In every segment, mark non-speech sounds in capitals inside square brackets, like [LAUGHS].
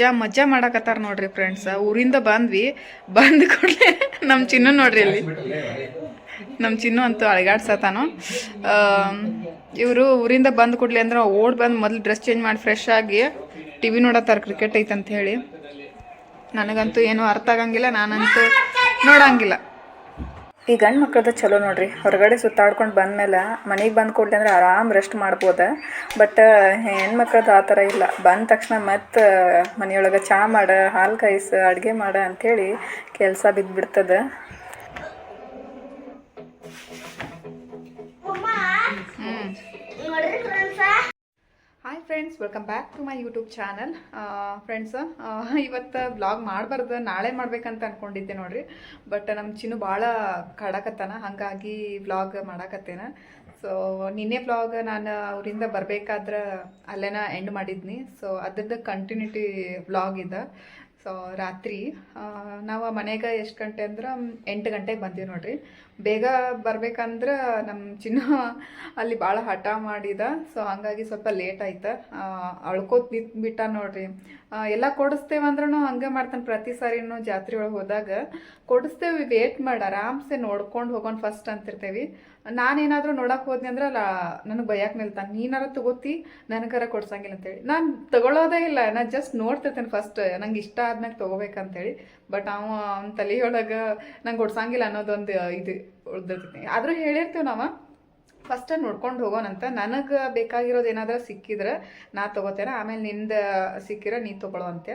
ಮಜಾ ಮಜಾ ಮಾಡಕತ್ತಾರ ನೋಡ್ರಿ ಫ್ರೆಂಡ್ಸ್ ಊರಿಂದ ಬಂದ್ವಿ. ಬಂದ ಕೂಡಲೇ ನಮ್ಮ ಚಿನ್ನು ನೋಡ್ರಿ ಅಲ್ಲಿ ನಮ್ಮ ಚಿನ್ನ ಅಂತೂ ಅಳಗಾಡ್ಸತಾನು. ಇವರು ಊರಿಂದ ಬಂದ ಕೂಡಲೇ ಅಂದ್ರೆ ಓಡ್ ಬಂದು ಮೊದಲು ಡ್ರೆಸ್ ಚೇಂಜ್ ಮಾಡಿ ಫ್ರೆಶ್ ಆಗಿ ಟಿ ವಿ ನೋಡತ್ತಾರ ಕ್ರಿಕೆಟ್ ಐತಂತ ಹೇಳಿ. ನನಗಂತೂ ಏನೂ ಅರ್ಥ ಆಗಂಗಿಲ್ಲ, ನಾನಂತೂ ನೋಡಂಗಿಲ್ಲ. ಈ ಗಂಡು ಮಕ್ಳದ್ದು ಚಲೋ ನೋಡ್ರಿ. ಹೊರಗಡೆ ಸುತ್ತಾಡ್ಕೊಂಡು ಬಂದಮೇಲೆ ಮನೆಗೆ ಬಂದು ಕೊಡ್ಲಿ ಅಂದ್ರೆ ಆರಾಮ್ ರೆಸ್ಟ್ ಮಾಡ್ಬೋದು. ಬಟ್ ಹೆಣ್ಮಕ್ಳದ್ದು ಆ ಥರ ಇಲ್ಲ. ಬಂದ ತಕ್ಷಣ ಮತ್ತೆ ಮನೆಯೊಳಗೆ ಚಹಾ ಮಾಡ ಹಾಲು ಕಾಯಿಸ ಅಡುಗೆ ಮಾಡ ಅಂಥೇಳಿ ಕೆಲಸ ಬಿದ್ದುಬಿಡ್ತದ hi friends welcome back to my YouTube channel friends ಇವತ್ತು ಬ್ಲಾಗ್ ಮಾಡಬಾರ್ದು, ನಾಳೆ ಮಾಡ್ಬೇಕಂತ ಅಂದ್ಕೊಂಡಿದ್ದೆ ನೋಡ್ರಿ. ಬಟ್ ನಮ್ಮ ಚಿನ್ನು ಭಾಳ ಕಾಡಕತ್ತಾನ ಹಾಗಾಗಿ ಬ್ಲಾಗ್ ಮಾಡಾಕತ್ತೇನ. ಸೊ ನಿನ್ನೆ ಬ್ಲಾಗ್ ನಾನು ಅವರಿಂದ ಬರಬೇಕಾದ್ರೆ ಅಲ್ಲೇನ ಎಂಡ್ ಮಾಡಿದ್ನಿ. ಸೊ ಅದ್ರದ್ದು ಕಂಟಿನ್ಯೂಟಿ ಬ್ಲಾಗ್ ಇದೆ. ಸೊ ರಾತ್ರಿ ನಾವು ಮನೆಗೆ ಎಷ್ಟು ಗಂಟೆ ಅಂದ್ರೆ ಎಂಟು ಗಂಟೆಗೆ ಬಂದೀವಿ ನೋಡ್ರಿ. ಬೇಗ ಬರ್ಬೇಕಂದ್ರೆ ನಮ್ಮ ಚಿನ್ನ ಅಲ್ಲಿ ಭಾಳ ಹಠ ಮಾಡಿದ. ಸೊ ಹಂಗಾಗಿ ಸ್ವಲ್ಪ ಲೇಟ್ ಆಯ್ತು. ಅಳ್ಕೋತ್ ಬಿಟ್ಟ ನೋಡ್ರಿ. ಎಲ್ಲ ಕೊಡಿಸ್ತೇವೆ ಅಂದ್ರೂ ಹಂಗೆ ಮಾಡ್ತಾನೆ ಪ್ರತಿ ಸಾರಿನೂ ಜಾತ್ರೆ ಒಳಗೆ ಹೋದಾಗ. ಕೊಡಿಸ್ತೇವೆ ವೇಟ್ ಮಾಡಿ, ಆರಾಮ್ಸೆ ನೋಡ್ಕೊಂಡು ಹೋಗೋಣ ಫಸ್ಟ್ ಅಂತಿರ್ತೇವೆ. ನಾನೇನಾದರೂ ನೋಡಕ್ಕೆ ಹೋದ್ನಿ ಅಂದ್ರೆ ಅಲ್ಲ ನನಗೆ ಬೈಯಕ್ಕೆ ನಿಲ್ತಾನೆ. ನೀನಾರ ತಗೋತಿ, ನನಗಾರ ಕೊಡ್ಸಂಗಿಲ್ಲ ಅಂತೇಳಿ ನಾನು ತಗೊಳ್ಳೋದೇ ಇಲ್ಲ. ನಾನು ಜಸ್ಟ್ ನೋಡ್ತಿರ್ತೇನೆ ಫಸ್ಟ್ ನಂಗೆ ಇಷ್ಟ ಆದ್ಮೇಲೆ ತೊಗೋಬೇಕಂತೇಳಿ ಬಟ್ ಅವ ಅವ್ನ ತಲೆಯೊಳಗೆ ನಂಗೆ ಕೊಡ್ಸಂಗಿಲ್ಲ ಅನ್ನೋದೊಂದು ಇದು ಉಳ್ದಿರ್ತೈತಿ. ಆದರೂ ಹೇಳಿರ್ತೀವಿ ನಾವು ಫಸ್ಟ್ ನೋಡ್ಕೊಂಡು ಹೋಗೋಣಂತ ನನಗೆ ಬೇಕಾಗಿರೋದು ಏನಾದರೂ ಸಿಕ್ಕಿದ್ರೆ ನಾ ತೊಗೋತೇನೆ. ಆಮೇಲೆ ನಿಂದ ಸಿಕ್ಕಿರ ನೀ ತೊಗೊಳೋ ಅಂತೆ.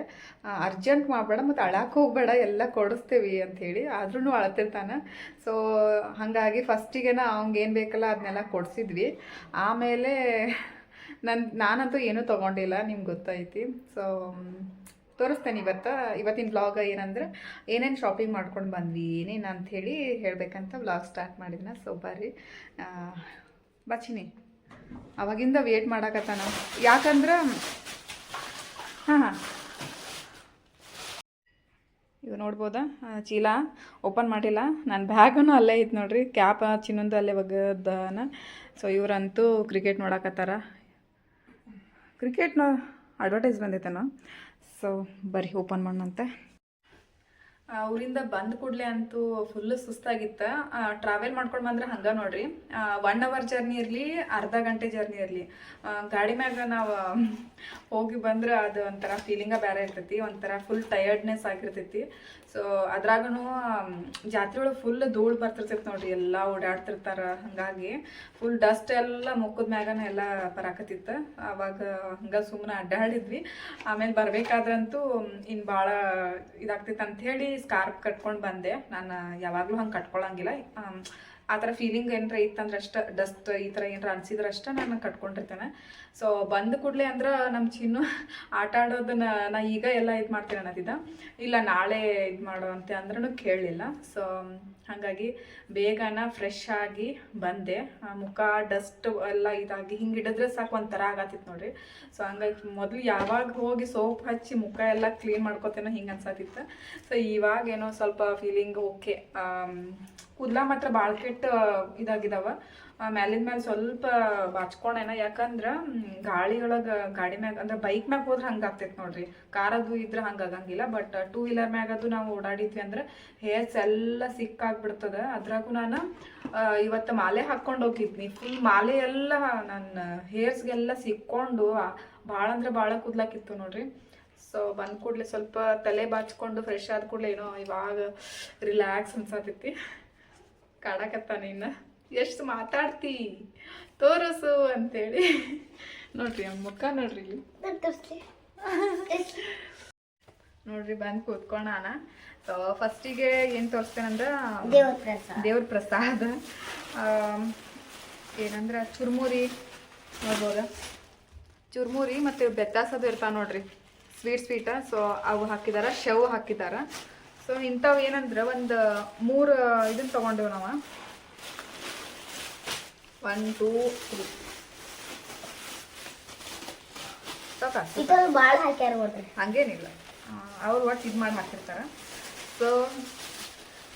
ಅರ್ಜೆಂಟ್ ಮಾಡಬೇಡ ಮತ್ತು ಅಳಕ್ಕೆ ಹೋಗ್ಬೇಡ, ಎಲ್ಲ ಕೊಡಿಸ್ತೀವಿ ಅಂಥೇಳಿ ಆದ್ರೂ ಅಳತಿರ್ತಾನೆ. ಸೊ ಹಾಗಾಗಿ ಫಸ್ಟಿಗೆನ ಅವ್ನಿಗೆ ಏನು ಬೇಕಲ್ಲ ಅದನ್ನೆಲ್ಲ ಕೊಡಿಸಿದ್ವಿ. ಆಮೇಲೆ ನನ್ನ ನಾನಂತೂ ಏನೂ ತೊಗೊಂಡಿಲ್ಲ, ನಿಮ್ಗೆ ಗೊತ್ತೈತಿ. ಸೊ ತೋರಿಸ್ತೇನೆ ಇವತ್ತು, ಇವತ್ತಿನ ವ್ಲಾಗ್ ಏನಂದ್ರೆ, ಏನೇನು ಶಾಪಿಂಗ್ ಮಾಡ್ಕೊಂಡು ಬಂದ್ವಿ, ಏನೇನು ಅಂಥೇಳಿ ಹೇಳಬೇಕಂತ ವ್ಲಾಗ್ ಸ್ಟಾರ್ಟ್ ಮಾಡಿದ್ನ. ಸೊ ಬರ್ರಿ. ಬಚ್ಚಿನಿ. ಅವಾಗಿಂದ ವೇಟ್ ಮಾಡಾಕತ್ತಾನ. ಯಾಕಂದ್ರೆ, ಹಾಂ ಹಾಂ. ಇವು ನೋಡ್ಬೋದಾ? ಚೀಲ ಓಪನ್ ಮಾಡಿಲ್ಲ. ನನ್ನ ಬ್ಯಾಗನು ಅಲ್ಲೇ ಇತ್ತು ನೋಡ್ರಿ. ಕ್ಯಾಪ್ ಚಿನ್ನೊಂದು ಅಲ್ಲೇ ಒಗದಾನ. ಸೊ ಇವರಂತೂ ಕ್ರಿಕೆಟ್ ನೋಡಕತ್ತಾರ. ಕ್ರಿಕೆಟ್ನ ಅಡ್ವರ್ಟೈಸ್ ಬಂದೈತೇನೋ ಸೊ ಬರ್ರಿ ಓಪನ್ ಮಾಡೋಣಂತೆ. ಊರಿಂದ ಬಂದ ಕೂಡಲೇ ಅಂತೂ ಫುಲ್ ಸುಸ್ತಾಗಿತ್ತು. ಟ್ರಾವೆಲ್ ಮಾಡ್ಕೊಂಡು ಬಂದ್ರೆ ಹಂಗೆ ನೋಡ್ರಿ. ಒನ್ ಅವರ್ ಜರ್ನಿ ಇರಲಿ, ಅರ್ಧ ಗಂಟೆ ಜರ್ನಿ ಇರಲಿ. ಗಾಡಿ ಮ್ಯಾಗ ನಾವು ಹೋಗಿ ಬಂದ್ರೆ ಅದು ಒಂಥರ ಫೀಲಿಂಗ ಬೇರೆ ಇರ್ತೈತಿ, ಒಂಥರ ಫುಲ್ ಟಯರ್ಡ್ನೆಸ್ ಆಗಿರ್ತೈತಿ. ಸೊ ಅದ್ರಾಗೂ ಜಾತ್ರೆ ಒಳಗೆ ಫುಲ್ ಧೂಳು ಬರ್ತಿರ್ತೈತೆ ನೋಡ್ರಿ, ಎಲ್ಲ ಓಡಾಡ್ತಿರ್ತಾರ, ಹಂಗಾಗಿ ಫುಲ್ ಡಸ್ಟ್ ಎಲ್ಲ ಮುಖದ ಮ್ಯಾಗನ ಎಲ್ಲ ಬರಾಕತ್ತಿತ್ತು. ಆವಾಗ ಹಂಗ ಸುಮ್ಮನೆ ಅಡ್ಡಾಡಿದ್ವಿ. ಆಮೇಲೆ ಬರಬೇಕಾದ್ರಂತೂ ಇನ್ನು ಭಾಳ ಇದಾಗ್ತಿತ್ತು ಅಂತ ಹೇಳಿ ಸ್ಕಾರ್ಪ್ ಕಟ್ಕೊಂಡು ಬಂದೆ. ನಾನು ಯಾವಾಗಲೂ ಹಂಗೆ ಕಟ್ಕೊಳ್ಳಂಗಿಲ್ಲ ಆ ಥರ ಫೀಲಿಂಗ್ ಏನರ ಇತ್ತಂದ್ರೆ ಅಷ್ಟ ಡಸ್ಟ್ ಈ ಥರ ಏನಾರ ಅನ್ಸಿದ್ರೆ ಅಷ್ಟ ನಾನು ಕಟ್ಕೊಂಡಿರ್ತೇನೆ. ಸೊ ಬಂದ ಕೂಡಲೇ ಅಂದ್ರೆ ನಮ್ಮ ಚಿನ್ನು [LAUGHS] ಆಟ ಆಡೋದನ್ನ ನಾ ಈಗ ಎಲ್ಲ ಇದು ಮಾಡ್ತೀನಿ ಅನ್ನೋದಿದ್ದ ಇಲ್ಲ, ನಾಳೆ ಇದು ಮಾಡೋ ಅಂತ ಅಂದ್ರೂ ಕೇಳಲಿಲ್ಲ. ಸೊ ಹಾಗಾಗಿ ಬೇಗನ ಫ್ರೆಶ್ ಆಗಿ ಬಂದೆ. ಮುಖ ಡಸ್ಟ್ ಎಲ್ಲ ಇದಾಗಿ ಹಿಂಗೆ ಹಿಡಿದ್ರೆ ಸಾಕು ಒಂಥರ ಆಗತ್ತಿತ್ತು ನೋಡ್ರಿ. ಸೊ ಹಂಗಾಗಿ ಮೊದಲು ಯಾವಾಗ ಹೋಗಿ ಸೋಪ್ ಹಚ್ಚಿ ಮುಖ ಎಲ್ಲ ಕ್ಲೀನ್ ಮಾಡ್ಕೋತೇನೋ ಹಿಂಗೆ ಅನ್ಸತ್ತಿತ್ತು ಸೊ ಇವಾಗ ಏನೋ ಸ್ವಲ್ಪ ಫೀಲಿಂಗ್ ಓಕೆ ಕೂದಲ ಮಾತ್ರ ಭಾಳ ಕೆಟ್ಟ ಇದಾಗಿದಾವ. ಮ್ಯಾಲಿನ ಮೇಲೆ ಸ್ವಲ್ಪ ಬಾಚ್ಕೊಂಡೇನ ಯಾಕಂದ್ರೆ ಮ್, ಗಾಳಿ ಒಳಗೆ ಗಾಡಿ ಮ್ಯಾಗ ಅಂದ್ರೆ ಬೈಕ್ ಮ್ಯಾಗ ಹೋದ್ರೆ ಹಂಗೆ ಆಗ್ತೈತೆ ನೋಡ್ರಿ. ಅದು ಇದ್ರೆ ಹಂಗೆ ಆಗಂಗಿಲ್ಲ ಬಟ್ ಟೂ ವೀಲರ್ ಮ್ಯಾಗ ಅದು ನಾವು ಓಡಾಡಿದ್ವಿ ಅಂದ್ರೆ ಹೇರ್ಸ್ ಎಲ್ಲ ಸಿಕ್ಕಾಗ್ಬಿಡ್ತದ ಅದ್ರಾಗೂ ನಾನು ಇವತ್ತು ಮಾಲೆ ಹಾಕ್ಕೊಂಡು ಹೋಗಿದ್ನಿ. ಫುಲ್ ಮಾಲೆ ಎಲ್ಲ ನನ್ನ ಹೇರ್ಸ್ಗೆಲ್ಲ ಸಿಕ್ಕೊಂಡು ಭಾಳ ಅಂದ್ರೆ ಭಾಳ ಕೂದ್ಲಾಕಿತ್ತು ನೋಡ್ರಿ. ಸೊ ಬಂದ ಕೂಡಲೇ ಸ್ವಲ್ಪ ತಲೆ ಬಾಚ್ಕೊಂಡು ಫ್ರೆಶ್ ಆದ ಕೂಡಲೇ ಏನೋ ಇವಾಗ ರಿಲ್ಯಾಕ್ಸ್ ಅನ್ಸತೈತಿ. ಕಾಡಕತ್ತಾನೆ ಇನ್ನ. ಎಷ್ಟು ಮಾತಾಡ್ತಿ ತೋರಿಸು ಅಂತೇಳಿ. ನೋಡ್ರಿ ಅವ್ನ ಮುಖ ನೋಡ್ರಿ ಇಲ್ಲಿ. ನೋಡ್ರಿ ಬಂದು ಕೂತ್ಕೊಳ್ಳೋಣ ಸೊ ಫಸ್ಟಿಗೆ ಏನು ತೋರಿಸ್ತೇನಂದ್ರೆ ದೇವ್ರ ಪ್ರಸಾದ. ದೇವ್ರ ಪ್ರಸಾದ. ಆಮ್, ಏನಂದ್ರೆ ಚುರ್ಮುರಿ. ನೋಡ್ಬೋದ? ಚುರ್ಮುರಿ ಮತ್ತು ಬೆತ್ತಾಸದು ಇರ್ತಾವೆ ನೋಡ್ರಿ. ಸ್ವೀಟ್ ಸ್ವೀಟ ಸೊ ಅವು ಹಾಕಿದಾರ ಶವ್ ಹಾಕಿದಾರ. ಸೊ ಇಂಥವು ಏನಂದ್ರೆ ಒಂದು ಮೂರು ಇದನ್ನ ತೊಗೊಂಡೇವು ನಾವು. ಒನ್ ಟೂ ತ್ರೀ ಭಾಳ ಹಾಕ್ಯಾರ ನೋಡ್ರಿ. ಹಂಗೇನಿಲ್ಲ. ಅವ್ರು ಒಟ್ಟು ಇದು ಮಾಡಿ ಹಾಕಿರ್ತಾರ. ಸೊ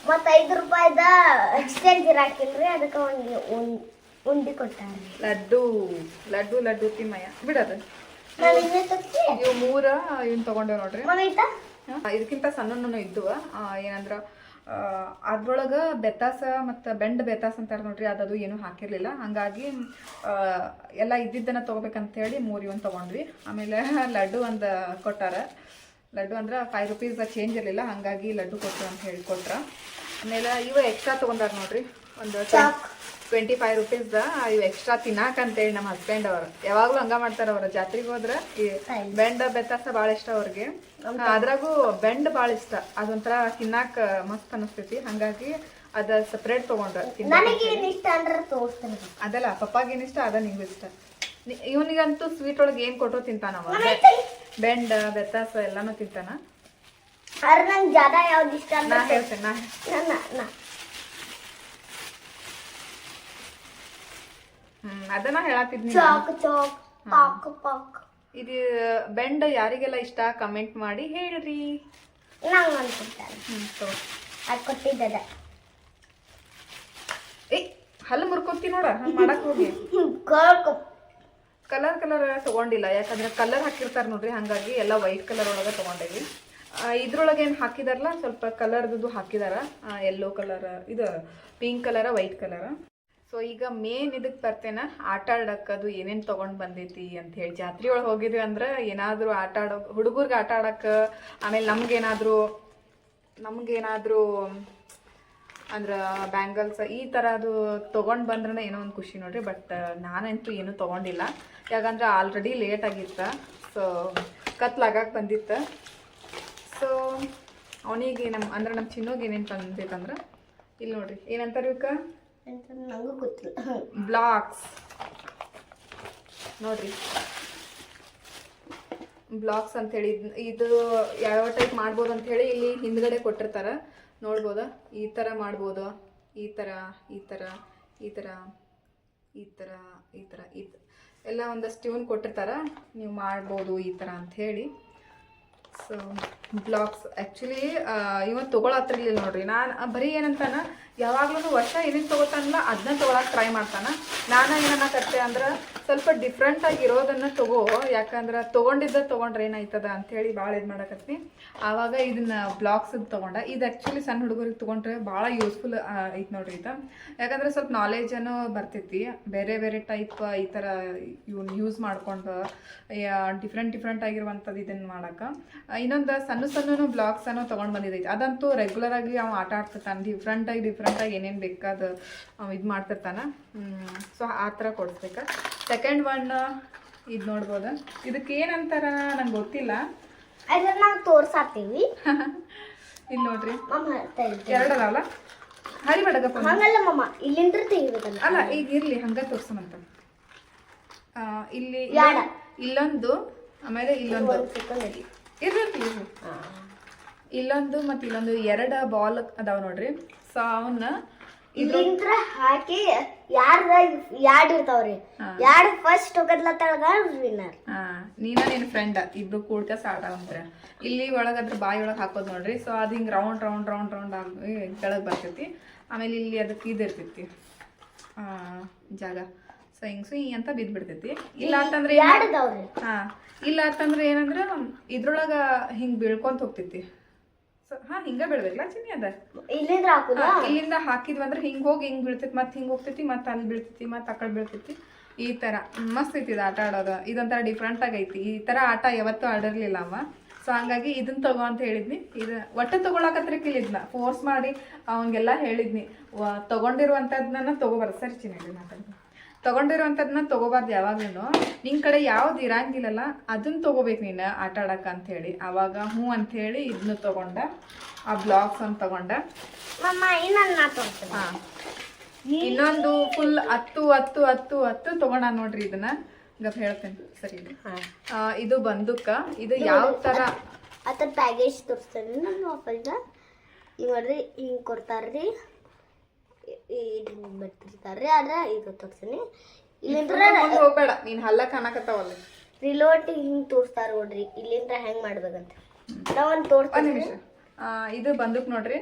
ಮತ್ತ ಐದು ರೂಪಾಯಿದ ಎಕ್ಸ್ಚೇಂಜ್ ಹಾಕಿಲ್ರಿ ಅದಕ್ಕೆ ಒಂದು ಉಂಡಿ ಕೊಟ್ಟಾರ ಲಡ್ಡು ಲಡ್ಡು ಲಡ್ಡು ತಿಮ್ಮಯ್ಯ. ಬಿಡದು ಇವು ಮೂರ ಇವ್ನ ತಗೊಂಡೇವ್ ನೋಡ್ರಿ. ಇದಕ್ಕಿಂತ ಸಣ್ಣ ಇದ್ದುವ. ಏನಂದ್ರ ಅದ್ರೊಳಗ ಬೆತ್ತಾಸ ಮತ್ತು ಬೆಂಡ್ ಬೆತ್ತಾಸ ಅಂತಾರೆ ನೋಡ್ರಿ ಅದು ಏನು ಹಾಕಿರಲಿಲ್ಲ. ಹಂಗಾಗಿ ಎಲ್ಲ ಇದ್ದಿದ್ದನ್ನು ತೊಗೋಬೇಕಂತೇಳಿ ಮೂರು ಇವನ್ ತೊಗೊಂಡ್ವಿ. ಆಮೇಲೆ ಲಡ್ಡು ಒಂದು ಕೊಟ್ಟಾರ. ಲಡ್ಡು ಅಂದ್ರೆ ಫೈವ್ ರುಪೀಸ್ ಚೇಂಜ್ ಇರಲಿಲ್ಲ ಹಂಗಾಗಿ ಲಡ್ಡು ಕೊಟ್ಟರು ಅಂತ ಹೇಳಿ ಕೊಟ್ರ ಆಮೇಲೆ ಇವ ಎಕ್ಸ್ಟ್ರಾ ತೊಗೊಂಡಾರ ನೋಡ್ರಿ ಒಂದು ಟ್ವೆಂಟಿ ಫೈವ್ ರುಪೀಸ್ದ ಇವು ಎಕ್ಸ್ಟ್ರಾ ತಿನ್ನಾಕ ಅಂತೇಳಿ ನಮ್ಮ ಹಸ್ಬೆಂಡ್ ಅವರು. ಯಾವಾಗಲೂ ಹಂಗ ಮಾಡ್ತಾರೆ ಅವರು ಜಾತ್ರೆಗೆ ಹೋದ್ರೆ ಈ ಬೆಂಡ ಬೆತ್ತಾಸ ಭಾಳ ಇಷ್ಟ ಅವ್ರಿಗೆ. ಅದ್ರಾಗೂ ಬೆಂಡ್ ಬಾಳ ಇಷ್ಟ. ಅದೊಂಥರ ತಿನ್ನಾಕ ಮಸ್ತ್ ಅನಿಸ್ತೈತಿ. ಹಂಗಾಗಿ ಅದ ಸಪ್ರೇಟ್ ತಗೊಂಡ್ರ ಇಷ್ಟ ಅಂದ್ರೆ ತೋರಿಸ್ತೀನಿ ಅದಲ್ಲ ಪಪ್ಪಾಗೇನ್ ಇಷ್ಟ ಅದ ನಿಂಗೂ ಇಷ್ಟ. ಇವನಿಗಂತೂ ಸ್ವೀಟ್ ಒಳಗೆ ಏನ್ ಕೊಟ್ಟರು ತಿಂತಾನವ ಬೆಂಡ ಬೆತ್ತಾಸ ಎಲ್ಲಾನು ತಿಂತಾನ? ಆದ್ರೆ ನಂಗೆ ಜಾದ ಯಾವ್ದು ಇಷ್ಟ ನಾ ಅಂದ್ರೆ ಹೇಳ್ತೇನೆ. ನಾ ನನ್ನ ನಾ. ಹ್ಮ್ ಅದನ್ನ ಹೇಳಾತಿದ್ನಿ ಚಾಕ್ ಚಾಕ್ ಪಾಕ್ ಪಾಕ್. ಇದು ಬೆಂಡ್ ಯಾರಿಗೆಲ್ಲ ಇಷ್ಟ ಕಮೆಂಟ್ ಮಾಡಿ ಹೇಳ್ರಿ. ಅದು ಕೊಟ್ಟಿದ್ದದ. ಏ ಹಲ್ಲು ಮುರ್ಕೊತಿ ನೋಡ ಮಾಡಕ್ ಹೋಗಿ. ಕಲರ್ ಕಲರ್ ತಗೊಂಡಿಲ್ಲ. ಯಾಕಂದ್ರೆ ಕಲರ್ ಹಾಕಿರ್ತಾರ ನೋಡ್ರಿ ಹಂಗಾಗಿ ಎಲ್ಲ ವೈಟ್ ಕಲರ್ ಒಳಗ ತಗೊಂಡೇವಿ. ಇದ್ರೊಳಗೆ ಏನು ಹಾಕಿದಾರಲ್ಲ ಸ್ವಲ್ಪ ಕಲರ್ದು ಹಾಕಿದಾರ. ಎಲ್ಲೋ ಕಲರ್ ಇದು ಪಿಂಕ್ ಕಲರ ವೈಟ್ ಕಲರ ಸೊ ಈಗ ಮೇನ್ ಇದಕ್ಕೆ ಬರ್ತೇನ, ಆಟ ಆಡಕ್ಕದು ಏನೇನು ತೊಗೊಂಡು ಬಂದೈತಿ ಅಂತ ಹೇಳಿ. ಜಾತ್ರೆ ಒಳಗೆ ಹೋಗಿದ್ವಿ ಅಂದ್ರೆ ಏನಾದರೂ ಆಟ ಆಡೋ ಹುಡುಗರ್ಗೆ ಆಟ ಆಡಕ್ಕೆ ಆಮೇಲೆ ನಮ್ಗೇನಾದರೂ ನಮ್ಗೇನಾದರೂ ಅಂದ್ರೆ ಬ್ಯಾಂಗಲ್ಸ್ ಈ ಥರದ್ದು ತೊಗೊಂಡು ಬಂದ್ರೆ ಏನೋ ಒಂದು ಖುಷಿ ನೋಡ್ರಿ ಬಟ್ ನಾನಂತೂ ಏನೂ ತೊಗೊಂಡಿಲ್ಲ. ಯಾಕಂದ್ರೆ ಆಲ್ರೆಡಿ ಲೇಟ್ ಆಗಿತ್ತು ಸೊ ಕತ್ಲಾಗಕ್ಕೆ ಬಂದಿತ್ತು. ಸೊ ಅವನಿಗೆ ನಮ್ಮ ಅಂದ್ರೆ ನಮ್ಮ ಚಿನ್ನೋಗೆ ಏನೇನು ಬಂದಿತ್ತಂದ್ರೆ ಇಲ್ಲಿ ನೋಡ್ರಿ. ಏನಂತಾರೆ ಅಂತ ಗೊತ್ತಿಲ್ಲ. ಬ್ಲಾಕ್ಸ್ ನೋಡ್ರಿ. ಬ್ಲಾಕ್ಸ್ ಹೇಳಿ ಇದು ಯಾವ ಟೈಪ್ ಮಾಡ್ಬೋದು ಅಂತೇಳಿ ಇಲ್ಲಿ ಹಿಂದ್ಗಡೆ ಕೊಟ್ಟಿರ್ತಾರ. ನೋಡ್ಬೋದಾ? ಈ ಥರ ಮಾಡ್ಬೋದು. ಈ ಥರ ಈ ಥರ ಈ ಥರ ಈ ಥರ ಈ ಥರ ಈ ಎಲ್ಲ ಒಂದಷ್ಟು ಟ್ಯೂನ್ ಕೊಟ್ಟಿರ್ತಾರ. ನೀವು ಮಾಡ್ಬೋದು ಈ ಥರ ಅಂತ ಹೇಳಿ. ಸೊ ಬ್ಲಾಕ್ಸ್ ಆ್ಯಕ್ಚುಲಿ ಇವನ್ ತೊಗೊಳತ್ತಿರ್ಲಿಲ್ಲ ನೋಡ್ರಿ. ನಾನು ಬರೀ ಏನಂತಾನ ಯಾವಾಗ್ಲೂ ವರ್ಷ ಏನೇನು ತೊಗೋತಾನಲ್ಲ ಅದನ್ನ ತೊಗೊಳಕ್ಕೆ ಟ್ರೈ ಮಾಡ್ತಾನೆ. ನಾನು ಏನನ್ನಕತ್ತೆ ಅಂದ್ರೆ ಸ್ವಲ್ಪ ಡಿಫ್ರೆಂಟ್ ಆಗಿ ಇರೋದನ್ನ ತಗೋ, ಯಾಕಂದ್ರೆ ತೊಗೊಂಡಿದ್ದ ತೊಗೊಂಡ್ರೆ ಏನಾಯ್ತದ ಅಂಥೇಳಿ ಭಾಳ ಇದು ಮಾಡಕತ್ತೀನಿ ಆವಾಗ ಇದನ್ನ ಬ್ಲಾಗ್ಸ್ ತೊಗೊಂಡೆ. ಇದು ಆ್ಯಕ್ಚುಲಿ ಸಣ್ಣ ಹುಡುಗರಿಗೆ ತೊಗೊಂಡ್ರೆ ಭಾಳ ಯೂಸ್ಫುಲ್ ಐತೆ ನೋಡ್ರಿ ಇದು. ಯಾಕಂದ್ರೆ ಸ್ವಲ್ಪ ನಾಲೆಜನ್ನು ಬರ್ತೈತಿ. ಬೇರೆ ಬೇರೆ ಟೈಪ್ ಈ ಥರ ಇವ್ನ ಯೂಸ್ ಮಾಡ್ಕೊಂಡು ಡಿಫ್ರೆಂಟ್ ಡಿಫ್ರೆಂಟ್ ಆಗಿರುವಂಥದ್ದು ಇದನ್ನು ಮಾಡಕ್ಕೆ ಇನ್ನೊಂದು ಸಣ್ಣ ಸಣ್ಣ ಅನ್ನೋ ತೊಗೊಂಡು ಬಂದಿದ್ದೈತಿ ಅದಂತೂ ರೆಗ್ಯುಲರ್ ಆಗಿ ಅವ ಆಟ ಆಡ್ತಾನೆ ಡಿಫ್ರೆಂಟಾಗಿ ಡಿಫ್ರೆಂಟಾಗಿ ಏನೇನು ಬೇಕಾದ ಇದು ಮಾಡ್ತಿರ್ತಾನೆ. ಸೊ ಆ ಥರ ಕೊಡಿಸ್ಬೇಕು. ಸೆಕೆಂಡ್ ಒನ್ ಇದು ನೋಡ್ಬೋದು? ಇದಕ್ಕೆ ಏನಂತಾರ ನಂಗೆ ಗೊತ್ತಿಲ್ಲ. ನಾವು ತೋರ್ಸಾತೀವಿ. [LAUGHS] ಇಲ್ಲಿ ನೋಡ್ರಿ. ಎರಡಲ್ಲ ಹರಿ ಮಾಡಗಪ್ಪ ಹಂಗಲ್ಲ ಮಮ್ಮ ಇಲ್ಲಿಂದ್ರ ತೆಗಿಬೇಕಲ್ಲ. ಅಲ್ಲ ಈಗ ಇರ್ಲಿ ಹಂಗ ತೋರ್ಸಮಂತ ಇಲ್ಲಿ? ಇಲ್ಲೊಂದು ಆಮೇಲೆ ಇಲ್ಲೊಂದು. ಇರ್ಬೇಕು. ಇಲ್ಲೊಂದು ಮತ್ತು ಇಲ್ಲೊಂದು ಎರಡು ಬಾಲ್ ಅದಾವ ನೋಡ್ರಿ. ಸೊ ಅವನ್ನ ಇದ್ರಿಂದ ಹಾಕಿ ಯಾರ್ದ ಯಾಡ್ ಇರ್ತಾವ್ರಿ? ಫಸ್ಟ್ ಹೋಗದ್ಲತ್ತಾಳಗ ವಿನ್ನರ್ ಹಾ ನೀನ ನಿನ್ ಫ್ರೆಂಡ್ ಇಬ್ರು ಕೂಡ್ಕ ಸಾಟ ಅಂತಾರೆ ಇಲ್ಲಿ ಒಳಗದ್ರ ಬಾಯಿ ಒಳಗೆ ಹಾಕೋದು ನೋಡ್ರಿ. ಸೊ ಅದು ಹಿಂಗೆ ರೌಂಡ್ ರೌಂಡ್ ರೌಂಡ್ ರೌಂಡ್ ಆಗಿ ಕೆಳಗೆ ಬರ್ತೈತಿ. ಆಮೇಲೆ ಇಲ್ಲಿ ಅದಕ್ಕೆ ಇದಿರ್ತೈತಿ ಜಾಗ. ಸೊ ಹಿಂಗೆ ಸುಯಿ ಅಂತ ಬಿದ್ದು ಬಿಡ್ತೈತಿ ಇಲ್ಲ ಅಂತಂದ್ರೆ ಹಾ ಇಲ್ಲ ಅಂತಂದ್ರೆ ಏನಂದ್ರ ಇದ್ರೊಳಗ ಹಿಂಗ್ ಬೀಳ್ಕೊಂತ ಹೋಗ್ತೈತಿ. ಸೊ ಹಾ ಹಿಂಗ ಬೀಳ್ಬೇಕಲ್ಲ ಚಿನ್ನಿ ಅದ. ಇಲ್ಲಿಂದ್ರ ಹಾಕುದ? ಹಾ, ಇಲ್ಲಿಂದ ಹಾಕಿದ್ವಿ ಅಂದ್ರೆ ಹಿಂಗ್ ಹೋಗಿ ಹಿಂಗ್ ಬೀಳ್ತೈತಿ ಮತ್ತೆ ಹಿಂಗ್ ಹೋಗ್ತೈತಿ ಮತ್ತೆ ಅಲ್ಲಿ ಬೀಳ್ತೈತಿ ಮತ್ತೆ ಅಕಡೆ ಕಡೆ ಬೀಳ್ತೈತಿ. ಈ ತರ. ಮಸ್ತ್ ಐತಿ ಇದು ಆಟ ಆಡೋದು. ಇದೊಂಥರ ಡಿಫ್ರೆಂಟ್ ಆಗೈತಿ ಈ ತರ ಆಟ ಯಾವತ್ತೂ ಆಡಿರ್ಲಿಲ್ಲ ಅವ. ಸೊ ಹಂಗಾಗಿ ಇದನ್ನ ತಗೋ ಅಂತ ಹೇಳಿದ್ನಿ. ಇದು ಒಟ್ಟೆ ತಗೊಳಕತ್ರ ಕೇಳಿದ್ನ ಫೋರ್ಸ್ ಮಾಡಿ ಅವನಿಗೆಲ್ಲ ಹೇಳಿದ್ನಿ. ವ- ತಗೊಂಡಿರುವಂಥದ್ನ ಬರ. ಸರಿ ಚಿನ್ನ ಮಾತಾಡ್ತೀನಿ ತಗೊಂಡಿರುವಂಥದ್ದನ್ನ ತಗೋಬಾರ್ದು ಯಾವಾಗ್ಲೂ ನಿನ್ ಕಡೆ ಯಾವ್ದು ಇರಂಗಿಲ್ಲಲ್ಲ ಅದನ್ನ ತಗೋಬೇಕು ನೀನು ಆಟ ಆಡಕ ಅಂತ ಹೇಳಿ ಅವಾಗ ಹ್ಞೂ ಅಂತ ಹೇಳಿ ಇದನ್ನ ತಗೊಂಡ ಆ ಬ್ಲಾಕ್ಸ್ ಅನ್ನು ತಗೊಂಡ. ಹಾ. ಇನ್ನೊಂದು ಫುಲ್ ಹತ್ತು ಹತ್ತು ಹತ್ತು ಹತ್ತು ತಗೊಂಡ ನೋಡ್ರಿ ಇದನ್ನ. ಗಪ್ ಹೇಳ್ತೇನೆ ಸರಿ ಇದು. ಬಂದೂಕ. ಇದು ಯಾವ ತರ? ಪ್ಯಾಕೇಜ್ ತೋರಿಸ್ತೇನೆ ನೋಡ್ರಿ ಹಿಂಗೆ ಕೊಡ್ತಾರ್ರಿ. ಇದು ಬರ್ತಿರ್ತಾರೆ ಆದ್ರೆ ಇದು ತೋರಿಸ್ತೀನಿ. ಇಲ್ಲಿಂದ್ರ ಹೋಗ್ಬೇಡ ನೀನ್ ಹಲ್ಲ ಕಾಣಕತ್ತಾವಲ್ಲ. ರಿಲೋಟ್ ಹಿಂಗೆ ತೋರಿಸ್ತಾರ ನೋಡ್ರಿ. ಇಲ್ಲಿಂದ್ರ ಹೆಂಗ್ ಮಾಡ್ಬೇಕಂತ. ಅಂತ ತೋರಿಸ್ತೀನಿ. ನಿಮಿಷ. ಆ, ಇದು ಬಂದಕ್ ನೋಡ್ರಿ.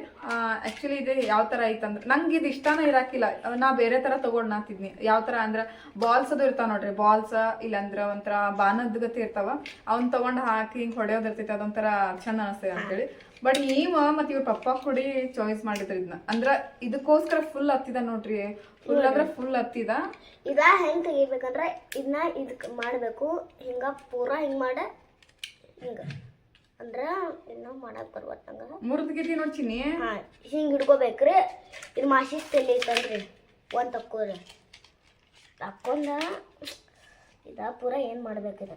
ಆಕ್ಚುಲಿ ಇದು ಯಾವ ತರ ಐತಂದ್ರೆ ನಂಗೆ ಇದು ಇಷ್ಟನ ಇರಾಕಿಲ್ಲ. ನಾ ಬೇರೆ ತರ ತೊಗೊಂಡು ನಾತಿದ್ನಿ ಯಾವ ತರ ಅಂದ್ರೆ ಬಾಲ್ಸ್ ಅದು ಇರ್ತಾವ ನೋಡ್ರಿ. ಬಾಲ್ಸ್ ಇಲ್ಲಾಂದ್ರೆ ಒಂಥರ ಬಾನದ್ ಗತಿ ಇರ್ತಾವ. ಅವ್ನ ತಗೊಂಡ್ ಹಾಕಿ ಹಿಂಗೆ ಹೊಡೆಯೋದಿರ್ತೈತಿ ಅದೊಂಥರ ಚಂದ ಅನಿಸ್ತದೆ ಅಂತೇಳಿ. ಬಟ್ ಇವ ಮತ್ತು ಇವ್ರ ಪಪ್ಪ ಕೊಡಿ ಚಾಯ್ಸ್ ಮಾಡಿದ್ರು ಇದನ್ನ ಅಂದ್ರ ಇದಕ್ಕೋಸ್ಕರ ಫುಲ್ ಹತ್ತಿದ ನೋಡ್ರಿ. ಫುಲ್ ಅಂದ್ರೆ ಫುಲ್ ಹತ್ತಿದ. ಇದ ಹೆಂಗ್ ತೆಗಿಬೇಕಂದ್ರ ಇದನ್ನ ಇದಕ್ ಮಾಡಬೇಕು. ಹಿಂಗ ಪೂರ ಹಿಂಗ್ ಮಾಡ ಹಿಂಗ. ಅಂದ್ರ ಇನ್ನ ಮಾಡಕ್ ಬರ್ಬತ್ತಂಗ ಮುರಿದ್ಗಿದ್ದಿ ನೋಡ್ತೀನಿ. ಹಾ ಹಿಂಗ್ ಹಿಡ್ಕೋಬೇಕ್ರಿ. ಇದು ಮಾಸಿಸ್ ತಲೆ ಐತಂದ್ರಿ ಒಂದ್ ತಕ್ಕೋರಿ. ತಕ್ಕೊಂಡ ಇದ ಪೂರಾ ಏನ್ ಮಾಡ್ಬೇಕಿದ.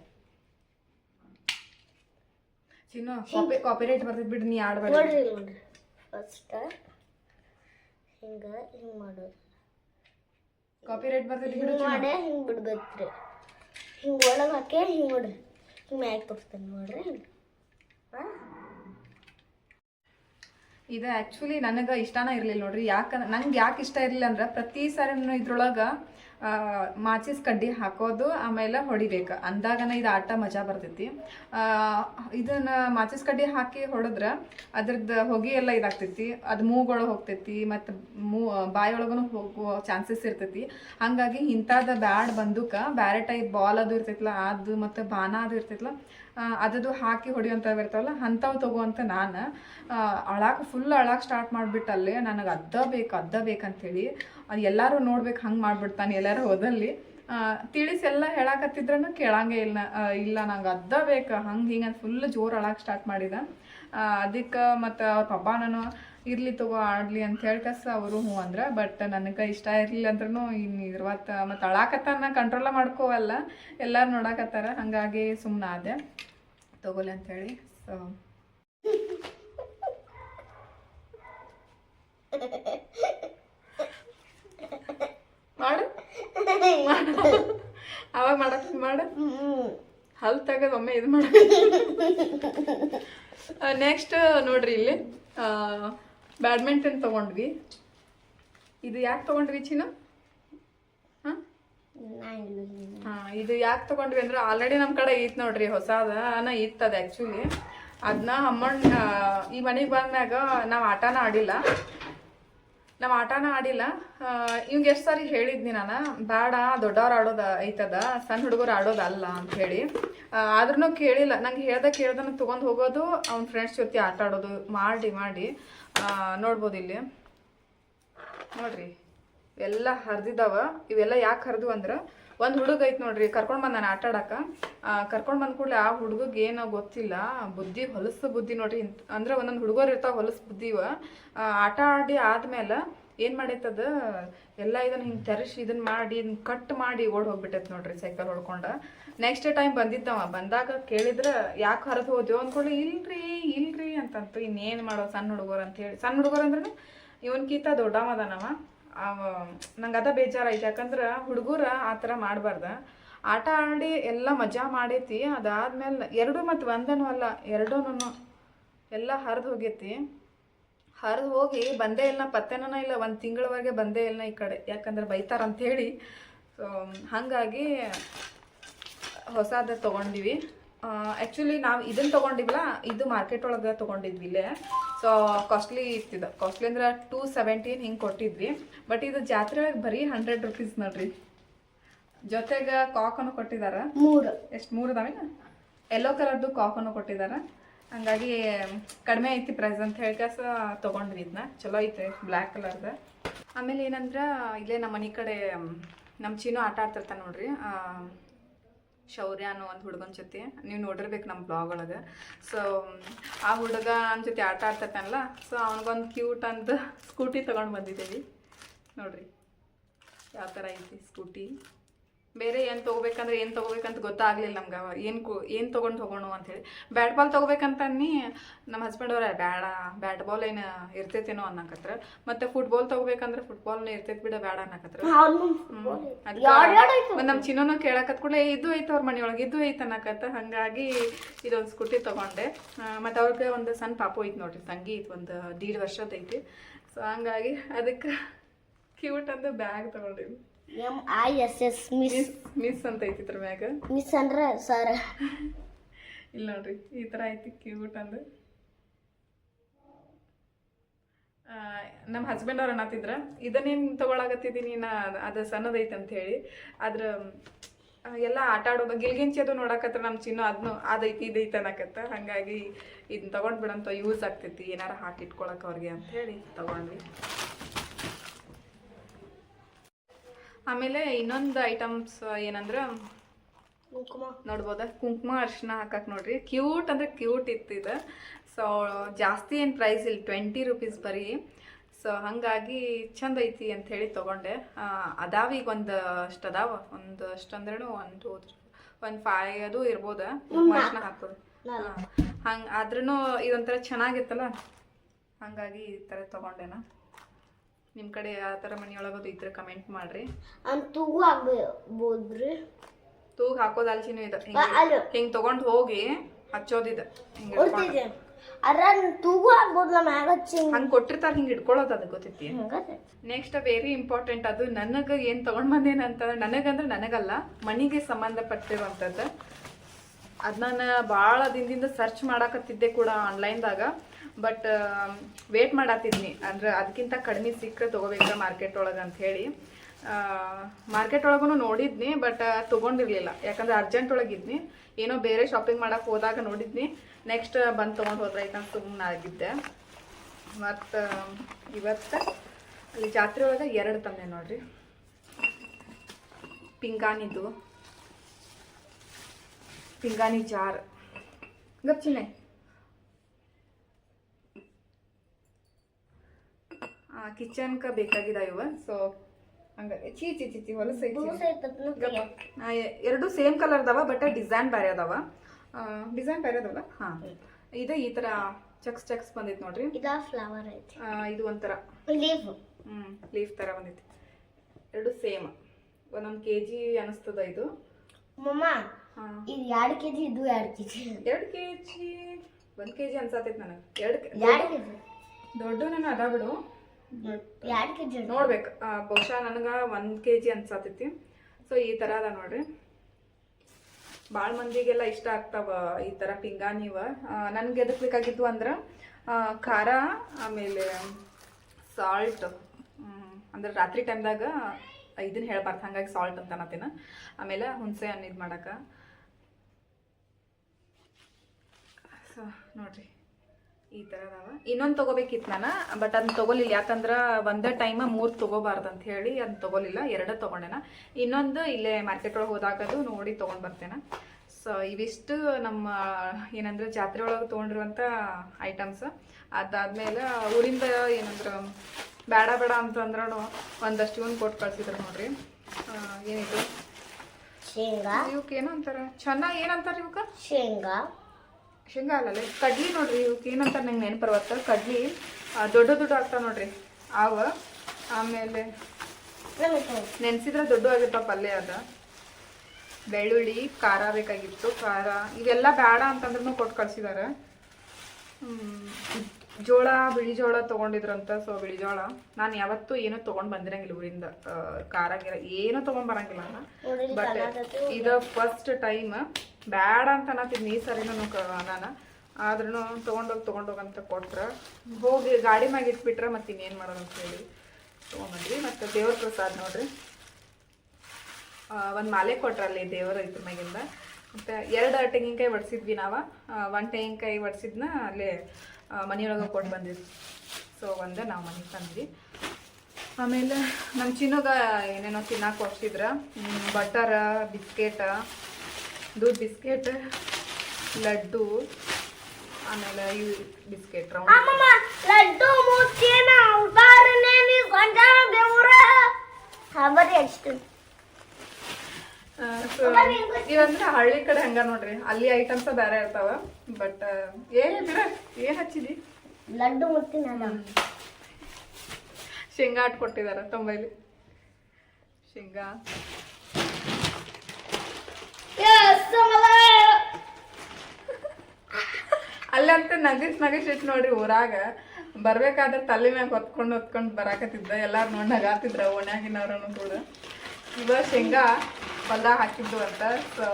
ಚಿನ್ನು ಕಾಪಿ ಕಾಪಿರೈಟ್ ಬರ್ತೈತೆ ಬಿಡ್ರಿ ನೀ ಆಡಬೇಡ. ನೋಡಿ ಇಲ್ಲಿ ನೋಡ್ರಿ. ಫಸ್ಟ್ ಹಿಂಗ ಹಿಂಗ ಮಾಡೋದು. ಕಾಪಿರೈಟ್ ಬರ್ತೈತೆ ಬಿಡು ಹಿಂಗ್ ಮಾಡೆ ಹಿಂಗ ಬಿಡ್ಬೇಕ್ರಿ. ಹಿಂಗ ಒಳಗೆ ಹಾಕಿ ಹಿಂಗ ನೋಡ್ರಿ. ಹಿಂಗ ಮ್ಯಾಗ್ ತೋರಿಸ್ತೇನೆ ನೋಡ್ರಿ. ಹಿಂಗ ಇದು ಆ್ಯಕ್ಚುಲಿ ನನಗೆ ಇಷ್ಟನೇ ಇರಲಿಲ್ಲ ನೋಡ್ರಿ. ಯಾಕಂದ್ರೆ ನಂಗೆ ಯಾಕೆ ಇಷ್ಟ ಇರಲಿಲ್ಲ ಅಂದ್ರೆ ಪ್ರತಿ ಸಾರಿ ಇದ್ರೊಳಗೆ ಮಾಚಿಸ್ ಕಡ್ಡಿ ಹಾಕೋದು, ಆಮೇಲೆ ಹೊಡಿಬೇಕು. ಅಂದಾಗನ ಇದು ಆಟ ಮಜಾ ಬರ್ತೈತಿ. ಇದನ್ನು ಮಾಚಿಸ್ ಕಡ್ಡಿ ಹಾಕಿ ಹೊಡೆದ್ರೆ ಅದ್ರದ್ದು ಹೊಗೆ ಎಲ್ಲ ಇದಾಗ್ತೈತಿ. ಅದು ಮೂಗೊಳಗೆ ಹೋಗ್ತೈತಿ, ಮತ್ತು ಮೂ ಬಾಯೊಳಗೂ ಹೋಗೋ ಚಾನ್ಸಸ್ ಇರ್ತೈತಿ. ಹಾಗಾಗಿ ಇಂಥದ್ದು ಬ್ಯಾಡ್ ಬಂದೂಕ ಬೇರೆ ಟೈಪ್ ಬಾಲ್ ಅದು ಇರ್ತೈತಲ್ಲ ಅದು ಮತ್ತು ಬಾನ ಅದು ಇರ್ತೈತಲ್ಲ ಅದದು ಹಾಕಿ ಹೊಡಿಯೋಂಥವು ಇರ್ತಾವಲ್ಲ, ಅಂಥವು ತಗೋಂತ ನಾನು ಅಳಾಕ ಫುಲ್ ಅಳಾಕ ಸ್ಟಾರ್ಟ್ ಮಾಡಿಬಿಟ್ಟಲ್ಲಿ ನನಗೆ ಅದ್ದ ಬೇಕು, ಅದ್ದ ಬೇಕಂತೇಳಿ ಅದು ಎಲ್ಲರೂ ನೋಡ್ಬೇಕು ಹಂಗೆ ಮಾಡ್ಬಿಡ್ತಾನೆ ಎಲ್ಲರೂ ಹೋದಲ್ಲಿ. ಆ, ತಿಳಿಸಿ ಎಲ್ಲ ಹೇಳಾಕತ್ತಿದ್ರೂ ಕೇಳಂಗೆ ಇಲ್ಲ ಇಲ್ಲ ನಂಗೆ ಅದ್ದ ಬೇಕು ಹಂಗೆ ಹಿಂಗೆ ಅಂತ ಫುಲ್ ಜೋರು ಅಳಾಕ ಸ್ಟಾರ್ಟ್ ಮಾಡಿದ. ಅದಕ್ಕೆ ಮತ್ತು ಅವ್ರ ಪಪ್ಪ ನಾನು ಇರ್ಲಿ ತಗೋ ಆಡ್ಲಿ ಅಂತ ಹೇಳ್ಕಸ ಅವರು ಹ್ಞೂ ಅಂದ್ರೆ ಬಟ್ ನನಗೆ ಇಷ್ಟ ಇರಲಿಲ್ಲ ಅಂದ್ರೂ ಇನ್ನು ಇರ್ವತ್ತು ಮತ್ತು ಅಳಾಕತ್ತಾನ ಕಂಟ್ರೋಲ ಮಾಡ್ಕೋವಲ್ಲ ಎಲ್ಲರೂ ನೋಡಾಕತ್ತಾರ ಹಾಗಾಗಿ ಸುಮ್ಮನೆ ಆದೆ. ತಗೋಲಿ ಅಂತೇಳಿ ಸೊ [LAUGHS] ಮಾಡು. [LAUGHS] ಅವಾಗ ಮಾಡಕ್ ಮಾಡು. ಹಲ್ ತೆಗೆದು ಒಮ್ಮೆ ಇದು ಮಾಡ. ನೆಕ್ಸ್ಟ್ ನೋಡ್ರಿ ಇಲ್ಲಿ. ಬ್ಯಾಡ್ಮಿಂಟನ್ ತಗೊಂಡ್ವಿ. ಇದು ಯಾಕೆ ತಗೊಂಡ್ವಿ ಚಿನ್ನ? ಹಾಂ? ಹಾ ಇದು ಯಾಕೆ ತಗೊಂಡ್ವಿ ಅಂದ್ರೆ ಆಲ್ರೆಡಿ ನಮ್ಮ ಕಡೆ ಇತ್ತು ನೋಡ್ರಿ ಹೊಸಾದ. ಅನ್ನ ಇತ್ತದ ಆ್ಯಕ್ಚುಲಿ ಅದನ್ನ ಅಮ್ಮಣ್ಣ ಈ ಮನೆಗೆ ಬಂದಾಗ ನಾವು ಆಟನ ಆಡಿಲ್ಲ. ನಾವು ಆಟನ ಆಡಿಲ್ಲ. ಇವ್ಗೆ ಎಷ್ಟು ಸಾರಿ ಹೇಳಿದ್ನಿ ನಾನು ಬೇಡ ದೊಡ್ಡವ್ರು ಆಡೋದು ಐತದ ಸಣ್ಣ ಹುಡುಗರು ಆಡೋದಲ್ಲ ಅಂತ ಹೇಳಿ. ಆದ್ರೂ ಕೇಳಿಲ್ಲ. ನಂಗೆ ಹೇಳ್ದ ಕೇಳ್ದನ ತೊಗೊಂಡು ಹೋಗೋದು, ಅವ್ನ ಫ್ರೆಂಡ್ಸ್ ಜೊತೆ ಆಟ ಆಡೋದು, ಮಾಡಿ ಮಾಡಿ. ನೋಡ್ಬೋದು ಇಲ್ಲಿ. ನೋಡ್ರಿ. ಇವೆಲ್ಲ ಹರಿದಿದ್ದಾವೆ ಇವೆಲ್ಲ ಯಾಕೆ ಹರಿದು ಅಂದ್ರೆ ಒಂದು ಹುಡುಗ ಐತೆ ನೋಡ್ರಿ, ಕರ್ಕೊಂಡು ಬಂದ ನಾನು ಆಟ ಆಡಕ್ಕೆ ಕರ್ಕೊಂಡು ಬಂದ ಕೂಡಲೇ ಆ ಹುಡುಗಗೆ ಏನೋ ಗೊತ್ತಿಲ್ಲ, ಬುದ್ಧಿ ಹೊಲಸು ಬುದ್ಧಿ ನೋಡ್ರಿ. ಇಂತ್- ಅಂದ್ರೆ ಒಂದೊಂದು ಹುಡುಗರು ಇರ್ತಾವ ಹೊಲಸು ಇವ. ಆಟ ಆಡಿ ಆದ್ಮೇಲೆ ಏನು ಮಾಡೈತದ ಎಲ್ಲ ಇದನ್ನ ಹಿಂಗೆ ತರಿಸಿ ಇದನ್ನ ಮಾಡಿ ಇದನ್ನ ಕಟ್ ಮಾಡಿ ಓಡ್ ಹೋಗ್ಬಿಟ್ಟೈತೆ ನೋಡ್ರಿ ಸೈಕಲ್ ಹೊಡ್ಕೊಂಡ. ನೆಕ್ಸ್ಟ್ ಟೈಮ್ ಬಂದಿದ್ದವ, ಬಂದಾಗ ಕೇಳಿದ್ರೆ ಯಾಕೆ ಹರಿದು ಹೋದ್ಯೋ ಅಂದ್ಕೊಳ್ಳಿ ಇಲ್ರಿ ಇಲ್ರಿ ಅಂತಂತು. ಇನ್ನೇನು ಮಾಡೋ ಸಣ್ಣ ಹುಡುಗರು ಅಂತ ಹೇಳಿ. ಸಣ್ಣ ಹುಡುಗರು ಅಂದ್ರೆ ಇವನ್ಕಿಂತ ದೊಡ್ಡವದನವ ನಂಗೆ ಅದ ಬೇಜಾರಾಯ್ತು. ಯಾಕಂದ್ರೆ ಹುಡುಗರು ಆ ಥರ ಮಾಡಬಾರ್ದ. ಆಟ ಆಡಿ ಎಲ್ಲ ಮಜಾ ಮಾಡೈತಿ. ಅದಾದ್ಮೇಲೆ ಎರಡು ಮತ್ತು ಒಂದನೂ ಅಲ್ಲ ಎರಡೂನು ಎಲ್ಲ ಹರಿದು ಹೋಗೈತಿ. ಹರಿದು ಹೋಗಿ ಬಂದೇ ಇಲ್ಲ ಪತ್ತೆನ ಇಲ್ಲ, ಒಂದು ತಿಂಗಳವರೆಗೆ ಬಂದೇ ಇಲ್ಲ ಈ ಕಡೆ. ಯಾಕಂದ್ರೆ ಬೈತಾರ ಸೊ ಹಾಗಾಗಿ ಹೊಸದ ತೊಗೊಂಡಿವಿ. ಆ್ಯಕ್ಚುಲಿ ನಾವು ಇದನ್ನು ತೊಗೊಂಡಿವಲ್ಲ ಇದು ಮಾರ್ಕೆಟ್ ಒಳಗೆ ತೊಗೊಂಡಿದ್ವಿ ಇಲ್ಲೇ. ಸೊ ಕಾಸ್ಟ್ಲಿ ಇತ್ತಿದ. ಕಾಸ್ಟ್ಲಿ ಅಂದ್ರೆ ಟೂ ಸೆವೆಂಟೀನ್ ಹಿಂಗೆ ಕೊಟ್ಟಿದ್ವಿ. ಬಟ್ ಇದು ಜಾತ್ರೆ ಒಳಗೆ ಬರೀ ಹಂಡ್ರೆಡ್ ರುಪೀಸ್ ನೋಡ್ರಿ. ಜೊತೆಗೆ ಕಾಕನ್ನು ಕೊಟ್ಟಿದ್ದಾರೆ ಮೂರು. ಎಷ್ಟು ಮೂರು ಇದಾವೇನ ಎಲ್ಲೋ ಕಲರ್ದು ಕಾಕನ್ನು ಕೊಟ್ಟಿದ್ದಾರೆ ಹಂಗಾಗಿ ಕಡಿಮೆ ಐತಿ ಪ್ರೈಸ್ ಅಂತ ಹೇಳ್ಕಸ ತೊಗೊಂಡ್ವಿ ಇದನ್ನ ಚಲೋ ಐತೆ ಬ್ಲ್ಯಾಕ್ ಕಲರ್ದ ಆಮೇಲೆ ಏನಂದ್ರೆ ಇಲ್ಲೇ ನಮ್ಮ ಮನೆ ಕಡೆ ನಮ್ಮ ಚೀನೂ ಆಟ ಆಡ್ತಿರ್ತಾನೆ ನೋಡ್ರಿ. ಶೌರ್ಯ ಅನ್ನೋ ಒಂದು ಹುಡುಗನ ಜೊತೆ. ನೀವು ನೋಡಿರ್ಬೇಕು ನಮ್ಮ ಬ್ಲಾಗ್ ಒಳಗೆ. ಸೊ ಆ ಹುಡುಗ ಜೊತೆ ಆಟ ಆಡ್ತಿರ್ತಾನಲ್ಲ ಸೊ ಅವನಿಗೊಂದು ಕ್ಯೂಟ್ ಅಂತ ಸ್ಕೂಟಿ ತೊಗೊಂಡು ಬಂದಿದ್ದೀವಿ ನೋಡ್ರಿ, ಯಾವ ಥರ ಐತಿ ಸ್ಕೂಟಿ ಬೇರೆ ಏನು ತೊಗೋಬೇಕಂದ್ರೆ ಏನು ತೊಗೋಬೇಕಂತ ಗೊತ್ತಾಗ್ಲಿಲ್ಲ ನಮ್ಗೆ ಏನು ಕೊ ಏನು ತೊಗೊಂಡು ಅಂತ ಹೇಳಿ. ಬ್ಯಾಟ್ ಬಾಲ್ ತೊಗೋಬೇಕಂತ ಅನ್ನಿ ನಮ್ಮ ಹಸ್ಬೆಂಡ್ ಅವ್ರ ಬೇಡ ಬ್ಯಾಟ್ ಬಾಲ್ ಏನು ಇರ್ತೈತೇನೋ ಅನ್ನಕತ್ರ. ಮತ್ತೆ ಫುಟ್ಬಾಲ್ ತೊಗೋಬೇಕಂದ್ರೆ ಫುಟ್ಬಾಲ್ನ ಇರ್ತೈತಿ ಬಿಡ ಬೇಡ ಅನ್ನಕತ್ರ. ಅದಕ್ಕೆ ನಮ್ಮ ಚಿನ್ನೋನು ಕೇಳಕತ್ ಕೂಡಲೇ ಇದು ಐತೆ ಅವ್ರ ಮನೆಯೊಳಗೆ ಇದು ಐತೆ ಅನ್ನಕತ್ತ. ಹಾಗಾಗಿ ಇದೊಂದು ಸ್ಕೂಟಿ ತೊಗೊಂಡೆ. ಮತ್ತು ಅವ್ರಿಗೆ ಒಂದು ಸಣ್ಣ ಪಾಪು ಐತೆ ನೋಡ್ರಿ ತಂಗಿ ಐತೆ ಒಂದು ದೀಡ್ ವರ್ಷದ ಐತಿ. ಸೊ ಹಂಗಾಗಿ ಅದಕ್ಕೆ ಕ್ಯೂಟ್ ಅಂತ bag ತೊಗೊಂಡಿವಿ M I S S miss. Miss ಅಂತ ಐತಿ ಇದ್ರ ಮ್ಯಾಗ? ಮಿಸ್ ಅಂದ್ರೆ ಸರ್. ಇಲ್ಲ ನೋಡ್ರಿ ಈ ಥರ ಐತಿ ಕ್ಯೂಟ್ ಅಂದ. ನಮ್ಮ ಹಸ್ಬೆಂಡ್ ಅವ್ರು ಅನ್ನತ್ತಿದ್ರ ಇದನ್ನೇನು ತಗೊಳಕತ್ತಿದ್ದೀನಿ ನಾ ಅದು ಸಣ್ಣದೈತೆ ಅಂತ ಹೇಳಿ. ಆದ್ರ ಎಲ್ಲ ಆಟ ಆಡೋದು ಗಿಲ್ಗಿಂಚಿ ಅದು ನೋಡಕತ್ರ ನಮ್ಮ ಚಿನ್ನ ಅದನ್ನು ಅದೈತಿ ಇದೈತೆ ಅನ್ನಕತ್ತ. ಹಾಗಾಗಿ ಇದನ್ನ ತಗೊಂಡ್ಬಿಡಂತ ಯೂಸ್ ಆಗ್ತೈತಿ ಏನಾರ ಹಾಕಿ ಇಟ್ಕೊಳಕ್ ಅವ್ರಿಗೆ ಅಂತ ಹೇಳಿ ತಗೊಂಡ್ವಿ. ಆಮೇಲೆ ಇನ್ನೊಂದು ಐಟಮ್ಸ್ ಏನಂದ್ರೆ ಕುಂಕುಮ. ನೋಡ್ಬೋದ? ಕುಂಕುಮ ಅರ್ಶಿನ ಹಾಕಕ್ಕೆ ನೋಡ್ರಿ. ಕ್ಯೂಟ್ ಅಂದ್ರೆ ಕ್ಯೂಟ್ ಇತ್ತು ಇದು. ಸೊ ಜಾಸ್ತಿ ಏನು ಪ್ರೈಸ್ ಇಲ್ಲ. ಟ್ವೆಂಟಿ ರುಪೀಸ್ ಬರೀ. ಸೊ ಹಾಗಾಗಿ ಚಂದ ಐತಿ ಅಂತ ಹೇಳಿ ತೊಗೊಂಡೆ. ಅದಾವ ಈಗ ಒಂದು ಅಷ್ಟು ಅದಾವ. ಒಂದು ಅಷ್ಟು ಅಂದ್ರೂ ಒಂದು ಒಂದು ಫೈ ಅದು ಇರ್ಬೋದು. ಕುಂಕುಮ ಅರ್ಶಿನ ಹಾಕೋದು ಹಂಗೆ ಆದ್ರೂ ಇದೊಂಥರ ಚೆನ್ನಾಗಿತ್ತಲ್ಲ? ಹಾಗಾಗಿ ಈ ಥರ ತೊಗೊಂಡೆನ? ನಿಮ್ಮ ಕಡೆ ಯಾವ ಥರ ಮನೆಯೊಳಗದು ಇದ್ರೆ ಕಮೆಂಟ್ ಮಾಡ್ರಿ. ಅಂತ ತೂಗು ಆಗ್ಬೋದ್ರಿ ತೂಗ್ ಹಾಕೋದು ಅಲ್ಸಿನೂ ಇದೆ. ಅಲ್ಲ. ಹಿಂಗ್ ತಗೊಂಡ್ ಹೋಗಿ ಹಚ್ಚೋದಿದ. ಹಿಂಗೆ ಅದ್ರ ತೂಗು ಆಗ್ಬೋದು ನಮ್ಮ ಹ್ಯಾಗ ಹಚ್ಚಿ ಹಂಗ್ ಕೊಟ್ಟಿರ್ತಾರ ಹಿಂಗ್ ಇಟ್ಕೊಳ್ಳೋದು ಅದು ಗೊತ್ತೈತಿ. ಹಂಗದೆ ನೆಕ್ಸ್ಟ್ ವೆರಿ ಇಂಪಾರ್ಟೆಂಟ್ ಅದು ನನಗೆ ಏನ್ ತಗೊಂಡ್ ಬಂದೇನ ಅಂತ ನನಗಂದ್ರೆ ನನಗಲ್ಲ ಮನಿಗೆ ಸಂಬಂಧಪಟ್ಟಿರುವಂಥದ್ದು ಅದ್ ನಾನು ಭಾಳ ದಿನದಿಂದ ಸರ್ಚ್ ಮಾಡಾಕತ್ತಿದ್ದೆ ಕೂಡ ಆನ್ಲೈನ್ದಾಗ ಬಟ್ ವೇಟ್ ಮಾಡತ್ತಿದ್ನಿ ಅಂದ್ರೆ ಅದಕ್ಕಿಂತ ಕಡಿಮೆ ಸಿಕ್ಕರೆ ತೊಗೋಬೇಕ ಮಾರ್ಕೆಟ್ ಒಳಗೆ ಅಂತ ಹೇಳಿ. ಮಾರ್ಕೆಟ್ ಒಳಗೂ ನೋಡಿದ್ನಿ ಬಟ್ ತೊಗೊಂಡಿರಲಿಲ್ಲ. ಯಾಕಂದ್ರೆ ಅರ್ಜೆಂಟ್ ಒಳಗಿದ್ನಿ ಏನೋ ಬೇರೆ ಶಾಪಿಂಗ್ ಮಾಡೋಕೆ ಹೋದಾಗ ನೋಡಿದ್ನಿ. ನೆಕ್ಸ್ಟ್ ಬಂದು ತೊಗೊಂಡು ಹೋದ್ರೈತೆ ಅಂತ ಸುಮ್ಮನೆ ಆಗಿದ್ದೆ. ಮತ್ತು ಇವತ್ತು ಅಲ್ಲಿ ಜಾತ್ರೆ ಒಳಗೆ ಎರಡು ತಂದೆ ನೋಡ್ರಿ. ಪಿಂಗಾಣಿದು. ಪಿಂಗಾನಿ ಜಾರ್. ಗಪ್ಚಿನೆ ಕಿಚನ್ಕ ಬೇಕಾಗಿದ ಇವ ಸೊ ಹಂಗೆ ಚೀ ಚಿ ಚಿ ಚಿ ಹೊಲಸ ಎರಡು ಸೇಮ್ ಕಲರ್ ಅದಾವ ಬಟ್ ಡಿಸೈನ್ ಬೇರೆ ಅದಾವ. ಡಿಸೈನ್ ಬೇರೆ ಅದಾವಲ್ಲ ಹಾ. ಇದು ಈ ತರ ಚಕ್ಸ್ ಚಕ್ಸ್ ಬಂದೈತೆ ನೋಡ್ರಿ. ಇದ ಫ್ಲವರ್ ಐತಿ. ಇದು ಒಂಥರ. ಲೀಫ್ ಹ್ಮ್ ಲೀಫ್ ತರ ಬಂದೈತಿ ಎರಡು ಸೇಮ್. ಒಂದೊಂದು ಕೆ ಜಿ ಅನಿಸ್ತದ ಇದು. ಮಮ್ಮ ಹಾ. ಇದು ಎರಡು ಕೆ ಜಿ ಇದು ಎರಡು ಕೆ ಜಿ ಎರಡು ಕೆ ಜಿ ಒಂದು ಕೆ ಜಿ ಅನ್ಸತೈತಿ ನನಗೆ. ಎರಡು ಎರಡು ಕೆ ಜಿ ದೊಡ್ಡ ನಾನು ಅದ ಬಿಡು. ಎರಡು ಕೆ ಜಿ ನೋಡ್ಬೇಕು. ಬಹುಶಃ ನನಗೆ ಒಂದು ಕೆ ಜಿ ಅನ್ಸತೈತಿ. ಸೊ ಈ ಥರ ಅದ ನೋಡ್ರಿ. ಭಾಳ ಮಂದಿಗೆಲ್ಲ ಇಷ್ಟ ಆಗ್ತಾವ ಈ ಥರ ಪಿಂಗಾಣಿವ. ನನಗೆ ಎದಕ್ಕೆ ಬೇಕಾಗಿತ್ತು ಅಂದ್ರೆ ಖಾರ ಆಮೇಲೆ ಸಾಲ್ಟ್ ಅಂದ್ರೆ ರಾತ್ರಿ ಟೈಮ್ದಾಗ ಇದನ್ನ ಹೇಳ್ಬಾರ್ದು. ಹಂಗಾಗಿ ಸಾಲ್ಟ್ ಅಂತ ಅನ್ನತ್ತೀನಿ. ಆಮೇಲೆ ಹುಣಸೆ ಹಣ್ಣು ಇದು ಮಾಡಕ್ಕೆ ಸೊ ನೋಡ್ರಿ. ಈ ಥರ ಅದಾವ. ಇನ್ನೊಂದು ತಗೋಬೇಕಿತ್ತು ನಾನು ಬಟ್ ಅದನ್ನ ತಗೋಲಿಲ್ಲ. ಯಾಕಂದ್ರೆ ಒಂದೇ ಟೈಮ ಮೂರು ತೊಗೋಬಾರ್ದು ಅಂತ ಹೇಳಿ ಅದನ್ನ ತಗೋಲಿಲ್ಲ. ಎರಡೇ ತಗೊಂಡೆನ. ಇನ್ನೊಂದು ಇಲ್ಲೇ ಮಾರ್ಕೆಟ್ ಒಳಗೆ ಹೋದಾಗದು ನೋಡಿ ತೊಗೊಂಡು ಬರ್ತೇನೆ. ಸೊ ಇವಿಷ್ಟು ನಮ್ಮ ಏನಂದ್ರೆ ಜಾತ್ರೆ ಒಳಗೆ ತಗೊಂಡಿರುವಂತ ಐಟಮ್ಸ್ ಅದಾದ್ಮೇಲೆ ಊರಿಂದ ಏನಂದ್ರೆ ಬೇಡ ಬೇಡ ಅಂತಂದ್ರೂ ಒಂದಷ್ಟು ಇವನ್ ಕೊಟ್ಟು ಕಳ್ಸಿದ್ರು ನೋಡ್ರಿ. ಏನಿದು? ಇವಕ್ಕೆ ಏನೋ ಅಂತಾರೆ ಚೆನ್ನಾಗಿ ಏನಂತಾರ ಇವಕ್ಕೆ ಶೇಂಗಾ. ಶೇಂಗಾ ಅಲ್ಲಲ್ಲ ಕಡ್ಲಿ ನೋಡ್ರಿ ಇವಕ್ಕೆ ಏನಂತ ನಂಗೆ ನೆನಪು ಬರುತ್ತೆ ಕಡ್ಲಿ ದೊಡ್ಡ ದೊಡ್ಡ ಆಗ್ತಾವ ನೋಡ್ರಿ ಅವ ಆಮೇಲೆ ನೆನೆಸಿದ್ರೆ ದೊಡ್ಡ ಆಗಿರ್ತಾವ ಪಲ್ಯ ಅದ. ಬೆಳ್ಳುಳ್ಳಿ ಖಾರ ಬೇಕಾಗಿತ್ತು ಖಾರ. ಇವೆಲ್ಲ ಬೇಡ ಅಂತಂದ್ರೂ ಕೊಟ್ಟು ಕಳ್ಸಿದಾರೆ. ಜೋಳ ಬಿಳಿ ಜೋಳ ತೊಗೊಂಡಿದ್ರಂತ ಸೊ ಬಿಳಿ ಜೋಳ. ನಾನು ಯಾವತ್ತೂ ಏನೂ ತೊಗೊಂಡು ಬಂದಿರಂಗಿಲ್ಲ ಊರಿಂದ. ಖಾರ ಗಿರ ಏನೂ ತೊಗೊಂಡ್ ಬರಂಗಿಲ್ಲ ಬಟ್ ಇದು ಫಸ್ಟ್ ಟೈಮ್ ಬ್ಯಾಡ ಅಂತ ಅನ್ನತ್ತಿದ್ನಿ ಈ ಸರಿನೂ ನಾನು ಆದ್ರೂ ತೊಗೊಂಡೋಗಿ ತೊಗೊಂಡೋಗಂತ ಕೊಟ್ರ. ಹೋಗಿ ಗಾಡಿ ಮ್ಯಾಗ ಇಟ್ಬಿಟ್ರೆ ಮತ್ತೆ ಇನ್ನೇನು ಅಂತ ಹೇಳಿ ತೊಗೊಂಬಂದ್ವಿ. ಮತ್ತು ದೇವ್ರ ಪ್ರಸಾದ ನೋಡ್ರಿ. ಒಂದು ಮಾಲೆ ಕೊಟ್ರ ಅಲ್ಲಿ ದೇವರ ಇದ್ರ ಮ್ಯಾಗಿಂದ. ಮತ್ತು ಎರಡು ತೆಂಗಿನಕಾಯಿ ಒಡ್ಸಿದ್ವಿ ನಾವು. ಒಂದು ತೆಂಗಿನಕಾಯಿ ಒಡ್ಸಿದ್ನ ಅಲ್ಲೇ ಮನೆಯೊಳಗೆ ಕೊಟ್ಟು ಬಂದಿದ್ವಿ ಸೊ ಒಂದೇ ನಾವು ಮನೆಗೆ ತಂದ್ವಿ. ಆಮೇಲೆ ನಮ್ಮ ಚಿನ್ನಗ ಏನೇನೋ ತಿನ್ನಕ್ಕೆ ಕೊಡ್ಸಿದ್ರ. ಬಟರ್, ಬಿಸ್ಕೆಟ್ ದೂದ್ ಬಿಸ್ಕೆಟ್ ಲಡ್ಡು ಆಮೇಲೆ ಇವು ಬಿಸ್ಕೆಟ್ ಲಡ್ಡು ಉದಾಹರಣೆ ಗೊಂಜಾಳ ಸೊ ಇವಂದ್ರೆ ಹಳ್ಳಿ ಕಡೆ ಹಂಗ ನೋಡ್ರಿ. ಅಲ್ಲಿ ಐಟಮ್ಸ್ ಬೇರೆ ಇರ್ತಾವ ಬಟ್ ಏನ್ ಬಿಡ ಏನ್ ಹಚ್ಚಿದಿ? ಲಡ್ಡು ಶೇಂಗಾ ಆಟ್ ಕೊಟ್ಟಿದಾರ ತೊಂಬೈಲಿ. ಶೇಂಗಾ. [LAUGHS] ಅಲ್ಲಂತ ನಗಸ್ ನಗಸ್ ಇಟ್ ನೋಡ್ರಿ ಊರಾಗ. ಬರ್ಬೇಕಾದ್ರೆ ತಲೆ ಮ್ಯಾಗ ಹೊತ್ಕೊಂಡು ಹೊತ್ಕೊಂಡು ಬರಾಕತ್ತಿದ್ದ. ಎಲ್ಲಾರು ನೋಡಿ ನಗಾತಿದ್ರ ಓಣ್ಯಾಗಿನವ್ರನು ಕೂಡ. ಇವ ಶೇಂಗಾ ಹೊಲ್ದಾಗ ಹಾಕಿದ್ದು ಅಂತ. ಸೊ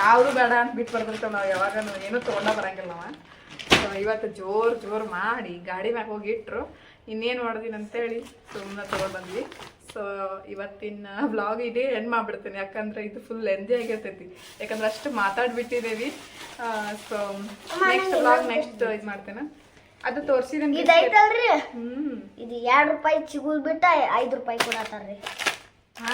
ಯಾವುದು ಬೇಡ ಅಂತ ಬಿಟ್ಟು ಬರ್ದಿರ್ತಾವ ನಾವು ಯಾವಾಗ ಏನೂ ತೊಗೊಂಡ ಬರಂಗಿಲ್ಲ ನಾವ ಸೊ ಇವತ್ತು ಜೋರು ಜೋರು ಮಾಡಿ ಗಾಡಿ ಮ್ಯಾಗ ಹೋಗಿ ಇಟ್ರು ಇನ್ನೇನು ಅಂತ ಹೇಳಿ ಸುಮ್ಮನೆ ತಗೊಂಡು ಬಂದ್ವಿ. ಸೊ ಇವತ್ತಿನ ವ್ಲಾಗ್ ಇದೇ ಎಂಡ್ ಮಾಡ್ಬಿಡ್ತೀನಿ. ಯಾಕಂದ್ರೆ ಇದು ಫುಲ್ ಲೆಂದಿ ಆಗಿರ್ತೈತಿ. ಯಾಕಂದ್ರೆ ಅಷ್ಟು ಮಾತಾಡ್ಬಿಟ್ಟಿದ್ದೀವಿ ಸೊ ನೆಕ್ಸ್ಟ್ ವ್ಲಾಗ್ ನೆಕ್ಸ್ಟ್ ಇದು ಮಾಡ್ತೇನೆ. ಅದು ತೋರಿಸಿದ್ದೀನಿ ಇದು ಎರಡು ರೂಪಾಯಿ ಚಿಗುಲ್ ಬಿಟ್ಟ ಐದು ರೂಪಾಯಿ ಕೊಡತ್ತಾರ್ರಿ.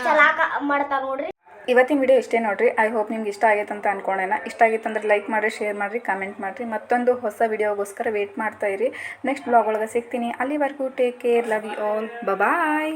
ಚಲಾಕ ಮಾಡ್ತಾರ ನೋಡ್ರಿ. ಇವತ್ತಿನ ವಿಡಿಯೋ ಇಷ್ಟೇ ನೋಡ್ರಿ. ಐ ಹೋಪ್ ನಿಮ್ಗೆ ಇಷ್ಟ ಆಗೈತೆ ಅಂತ ಅನ್ಕೊಂಡೇನ ಇಷ್ಟ ಆಗಿತ್ತು ಅಂದ್ರೆ ಲೈಕ್ ಮಾಡಿರಿ ಶೇರ್ ಮಾಡಿರಿ ಕಮೆಂಟ್ ಮಾಡಿರಿ. ಮತ್ತೊಂದು ಹೊಸ ವಿಡಿಯೋಗೋಸ್ಕರ ವೇಟ್ ಮಾಡ್ತಾ ಇರಿ. ನೆಕ್ಸ್ಟ್ ಬ್ಲಾಗ್ ಒಳಗೆ ಸಿಗ್ತೀನಿ. ಅಲ್ಲಿವರೆಗೂ take care love you all bye